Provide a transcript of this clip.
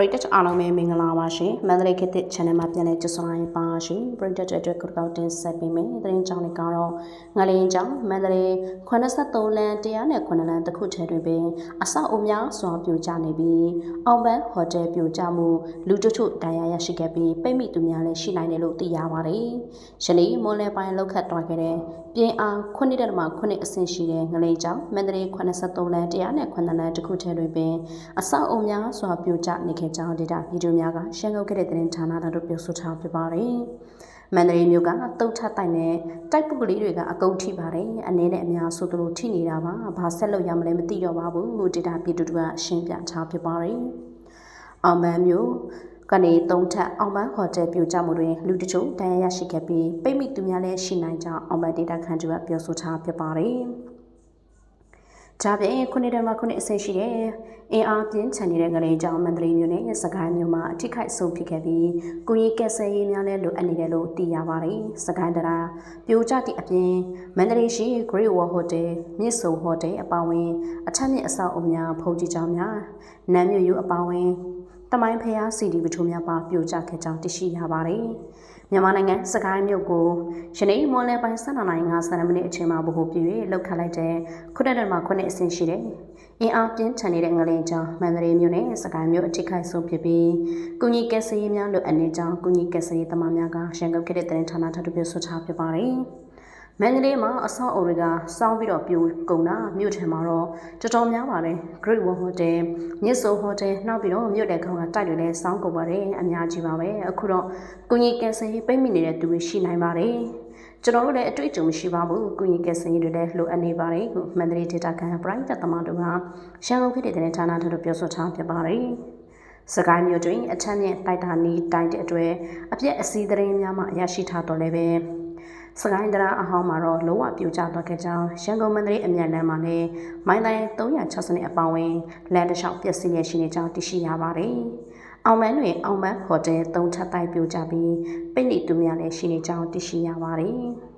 ရိတ်တက်အားလုံးပဲမင်္ဂလာပါရှင်မန္တလေးခေတ်သစ် channel မှာပြန်လည်ကြိုဆိုလိုက်ပါရှင်ပရိတ်တက်အတွက်ကုတ်ကောက်တင်ဆက်ပေးမယ်သတင်းကြောင်းတွေကတော့ငလင်းကြောင်းမန္တလေး83လမ်း109လမ်းတစ်ခုထဲတွင်ပင်အဆောက်အဦများစွာပြိုကျနေပြီးအောင်ပန်းဟိုတယ်ပြိုကျမှုလူတချို့ဒဏ်ရာရရှိခဲ့ပြီးပိတ်မိသူများလည်းရှိနိုင်တယ်လို့သိရပါတယ်ယနေ့မွန်လယ်ပိုင်းလောက်ခတ်သွားခဲ့တဲ့ပြင်းအား9.9အဆင့်ရှိတဲ့ငလင်းကြောင်းမန္တလေး83လမ်း109လမ်းတစ်ခုထဲတွင်ပင်အဆောက်အဦများစွာပြိုကျနေခဲ့ကြောင်းဒေတာဗီဒီယိုများကရှင်းကုတ်ခဲ့တဲ့သတင်းဌာနတို့ပြောဆိုထားဖြစ်ပါတယ်။မန္တလေးမြို့ကတုတ်ထတိုင်နဲ့တိုက်ပုတ်ကလေးတွေကအကုန်ထိပါတယ်။အနေနဲ့အများဆိုသလိုထိနေတာပါ။ဘာဆက်လုပ်ရမလဲမသိတော့ပါဘူး။ဟိုဒေတာဗီဒီယိုကရှင်းပြထားဖြစ်ပါတယ်။အောင်မန်းမြို့ကနေသုံးထပ်အောင်ပန်းဟိုတယ်ပြိုကျမှုတွင်လူတချို့ဒဏ်ရာရရှိခဲ့ပြီးပိတ်မိသူများလည်းရှိနိုင်ကြောင်းအောင်ပန်းဒေတာခန့်ကျူကပြောဆိုထားဖြစ်ပါတယ်။ ဒါပြင်ခုနှစ်တည်းမှာခုနှစ်အဆင့်ရှိတဲ့အင်အားပြင်းထန်နေတဲ့ငရေကြောင့်မန္တလေးမြို့နဲ့စကိုင်းမြို့မှာအထိခိုက်ဆုံးဖြစ်ခဲ့ပြီးကုကြီးကက်ဆယ်ရေးများလည်းလိုအပ်နေတယ်လို့သိရပါတယ်။စကိုင်းတရာပြိုကျသည့်အပြင်မန္တလေးရှိ Great Wall Hotel မြစ်ဆုံဟိုတယ်အပါအဝင်အထက်မြင့်အဆောက်အုံများဖုန်ကြီးကျောင်းများနမ်းမြို့ယူအပါအဝင်တမိုင်းဖျားစီဒီပထိုးများပါပြိုကျခဲ့ကြောင်းသိရှိရပါတယ်။ မြန်မာနိုင်ငံစကိုင်းမြို့ကိုယနေ့မွန်လယ်ပိုင်း12နာရီ50မိနစ်အချိန်မှာဗဟိုပြု၍လှုပ်ခတ်လိုက်တဲ့ခုနှစ်တမှာခုနှစ်အဆင့်ရှိတဲ့အင်အားပြင်းထန်နေတဲ့ငလင်ကြောင့်မန္တလေးမြို့နဲ့စကိုင်းမြို့အထိခိုက်ဆုံးဖြစ်ပြီးကုညီကက်စရေးများလိုအနေကြောင့်ကုညီကက်စရေးသမားများကရန်ကုန်ခဲ့တဲ့တရင်ဌာနထပ်တူပြဆွထားဖြစ်ပါတယ်။ မန္တလေးမှာအဆောက်အအုံတွေကစောင်းပြီးတော့ပြိုကုန်တာမြို့ထဲမှာတော့တော်တော်များပါတယ် Great Wall Hotel မြစ်ဆုံ Hotel နောက်ပြီးတော့မြို့တဲ့ခေါင်းကတိုက်တွေလည်းစောင်းကုန်ပါတယ်အများကြီးပါပဲအခုတော့ကုညီကယ်ဆယ်ရေးပိတ်မိနေတဲ့သူတွေရှိနိုင်ပါတယ်ကျွန်တော်တို့လည်းအတွေ့အကြုံမရှိပါဘူးကုညီကယ်ဆယ်ရေးတွေလည်းလိုအပ်နေပါတယ်ခုမန္တလေးဒေတာကန်ပရိုက်တာသမားတို့ကရှမ်းကုန်ဖြစ်တဲ့ဌာနထတို့ပြောဆိုထားဖြစ်ပါတယ်စကိုင်းမြို့တွင်အချမ်းမြင့်တိုက်တာနီးတိုင်းတဲ့အတွက်အပြက်အစည်းသတင်းများမှရရှိထားတော့လည်းပဲ စကိုင်းတရာအဟောင်းမှာတော့လောဝပြိုကျသွားခဲ့ကြောင်းရန်ကုန်မန္တလေးအမြန်လမ်းမှာလည်းမိုင်းတိုင်း360အပောင်ဝင်လမ်းတစ်လျှောက်ပျက်စီးရရှိနေကြောင်းသိရှိရပါတယ်။အောင်မန်းတွင်အောင်မန်းဟိုတယ်၃ထပ်တိုက်ပြိုကျပြီးပိတ်နေသူများလည်းရှိနေကြောင်းသိရှိရပါတယ်။